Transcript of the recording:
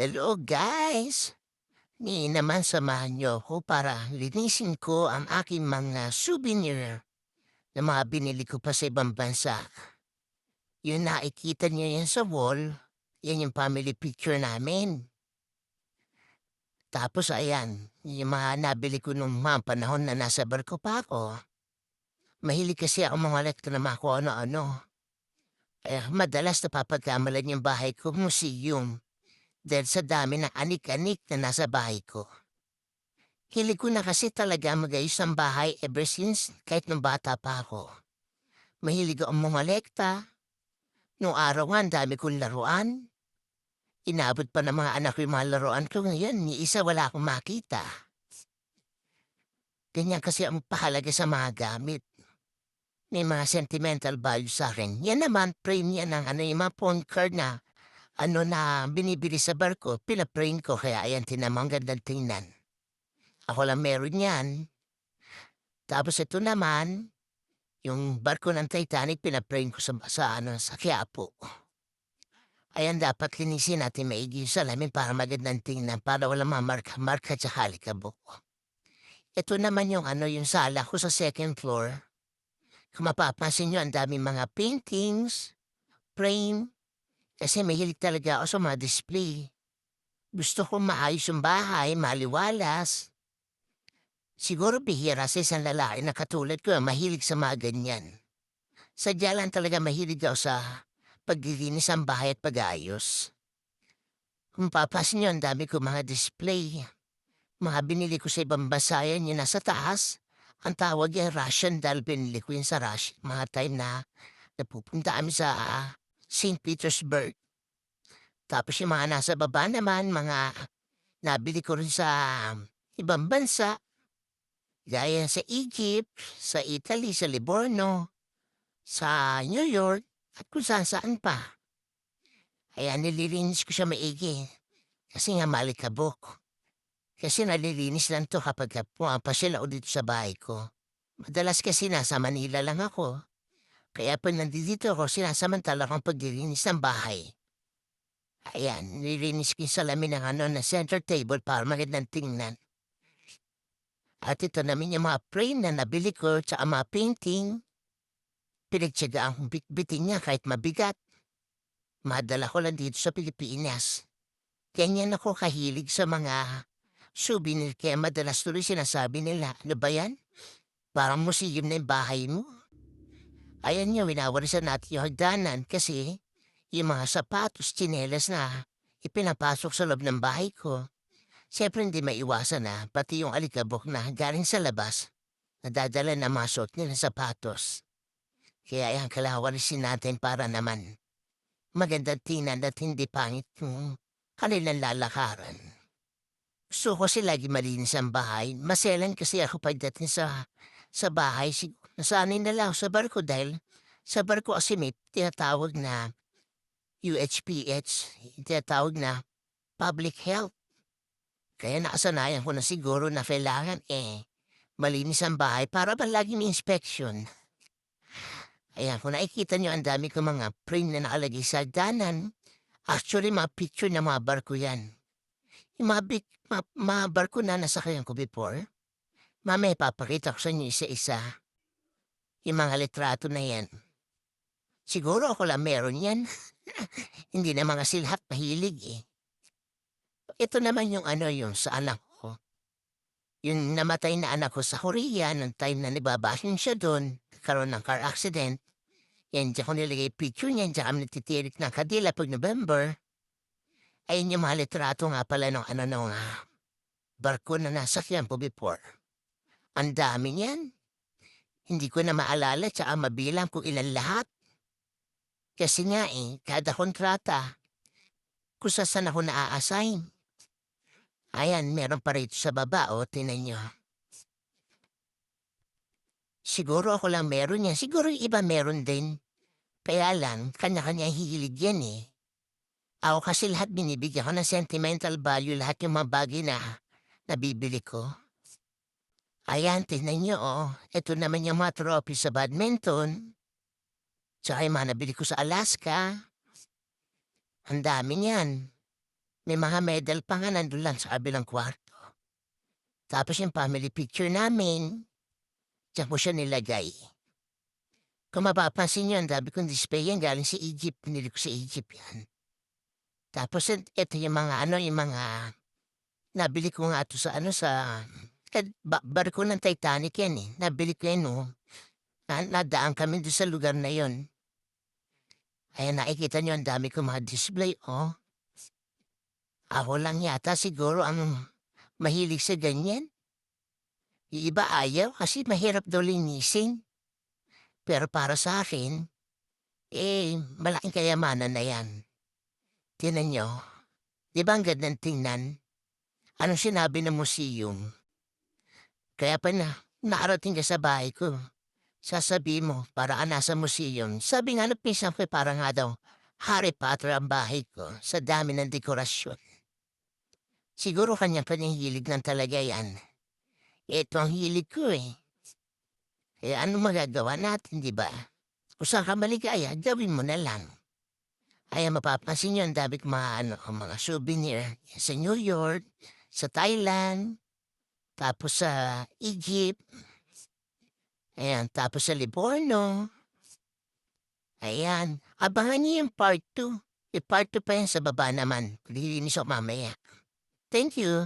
Hello guys! Ni naman samahan niyo ako para linisin ko ang aking mga souvenir na mga binili ko pa sa ibang bansa. Yung nakikita niyo yan sa wall, yan yung family picture namin. Tapos ayan, yung mga nabili ko nung mga panahon na nasa barko pa ako. Mahilig kasi ako mga lekto na mga kung ano-ano. Kaya madalas napapagkamalan yung bahay ko museum dahil sa dami ng anik-anik na nasa bahay ko. Hilig ko na kasi talaga magayos ang bahay ever since kahit nung bata pa ako. Mahilig ako lekta. Noong araw nga, dami kong laruan. Inabot pa ng mga anak ko yung mga laruan ko ngayon, ni isa wala akong makita. Ganyan kasi ang pahalaga sa mga gamit. May mga sentimental value sa akin. Yan naman, yan ng ano, yung mga phone card na ano na binibili sa barko, pinaprint ko kaya ayan tinamang gandang tingnan. Ako lang meron yan. Tapos ito naman, yung barko ng Titanic pinaprint ko sa, sa, ano, sa Quiapo. Ayan dapat linisin natin maigi yung salamin para magandang tingnan para wala mamarka marka sa halikabok. Ito naman yung ano yung sala ko sa second floor. Kung mapapansin nyo, ang daming mga paintings, frame, kasi mahilig talaga ako sa mga display. Gusto ko maayos yung bahay, maliwalas. Siguro bihira sa isang lalaki na katulad ko mahilig sa mga ganyan. Sadya lang talaga mahilig ako sa paglilinis ang bahay at pag-ayos. Kung papasin nyo, ang dami ko mga display. Mga binili ko sa ibang bansa yan, yung nasa taas. Ang tawag yan Russian dahil binili ko yun sa Russia. Mga time na napupunta kami sa St. Petersburg. Tapos yung mga nasa baba naman, mga nabili ko rin sa ibang bansa. Gaya sa Egypt, sa Italy, sa Livorno, sa New York, at kung saan saan pa. Kaya nililinis ko siya maigi. Kasi nga malikabok. Kasi nalilinis lang to kapag pumapasyal ako dito sa bahay ko. Madalas kasi nasa Manila lang ako. Kaya pag nandito ako, sinasamantala kong paglilinis ng bahay. Ayan, nililinis ko yung salamin ng ano na center table para magandang tingnan. At ito namin yung mga frame na nabili ko tsaka mga painting. Pinagtsagaan kong bitbitin niya kahit mabigat. Madala ko lang dito sa Pilipinas. Ganyan ako kahilig sa mga souvenir kaya madalas tuloy sinasabi nila, ano ba yan? Parang museum na yung bahay mo. Ayan nga, winawarisan natin yung hagdanan kasi yung mga sapatos, chinelas na ipinapasok sa loob ng bahay ko. Siyempre hindi maiwasan na pati yung alikabok na galing sa labas nadadala na masot nila sapatos. Kaya yan kalawarisin natin para naman magandang tinan at hindi pangit yung kanilang lalakaran. Gusto ko kasi lagi malinis ang bahay. Maselan kasi ako pagdating sa sa bahay. Nasanay na lang sa barko dahil sa barko kasi may tinatawag na UHPH, tinatawag na public health. Kaya nakasanayan ko na siguro na kailangan eh malinis ang bahay para ba laging inspection. Ayan, kung nakikita nyo, ang dami ko mga print na nakalagay sa danan. Actually, mga picture ng mga barko yan. Yung mga, big, mga, mga barko na nasakayan ko before. Mamaya papakita ko sa inyo isa-isa. Yung mga litrato na yan. Siguro ako lang meron yan. Hindi na mga silhat mahilig eh. Ito naman yung ano yung sa anak ko. Yung namatay na anak ko sa Korea nung time na nibabashin siya doon nagkaroon ng car accident. Yan, dyan ko nilagay picture niyan, dyan kami nagtitirik ng kadila pag November. Ayun yung mga litrato nga pala ng ano nung uh, barko na nasakyan po before. Ang dami niyan. Hindi ko na maalala tsaka mabilang kung ilan lahat. Kasi nga eh, kada kontrata, kung saan ako na-assign. Ayan, meron pa rito sa baba, o, oh, tinan nyo. Siguro ako lang meron yan. Siguro iba meron din. Kaya lang, kanya-kanya hilig yan eh. Ako kasi lahat binibigyan ko ng sentimental value lahat yung mga bagay na nabibili ko. Ayan, tignan nyo oh. Ito naman yung mga trophy sa badminton. Tsaka yung mga nabili ko sa Alaska. Ang dami niyan. May mga medal pa nga nandun lang sa kabilang kwarto. Tapos yung family picture namin, diyan ko siya nilagay. Kung mapapansin nyo, ang dami kong display yan galing sa Egypt. Pinili ko sa Egypt yan. Tapos ito yung mga ano, yung mga nabili ko nga to sa ano sa kad- ba- barko ng Titanic yan eh. Nabili ko yan oh. Na, nadaan kami doon sa lugar na yon. Ayan, nakikita nyo ang dami ko mga display, oh. Ako lang yata siguro ang mahilig sa ganyan. Yung iba ayaw kasi mahirap daw linisin. Pero para sa akin, eh, malaking kayamanan na yan. Tinan nyo, di ba ang gandang tingnan? Anong sinabi ng museum? Kaya pa na, naarating ka sa bahay ko. Sasabi mo, para ka nasa museum. Sabi nga ng pinsan ko, para nga daw, Harry Potter ang bahay ko sa dami ng dekorasyon. Siguro kanya-kanyang hilig ng talaga yan. Ito ang hilig ko eh. Eh ano magagawa natin, di ba? Kung saan ka maligaya, gawin mo na lang. Ay, mapapansin nyo, ang dami kong mga, ano, mga souvenir sa New York, sa Thailand, tapos sa Egypt, ayan, tapos sa Livorno. Ayan, abangan niyo yung part 2. Yung part 2 pa yan sa baba naman. Lilinis ako mamaya. Thank you.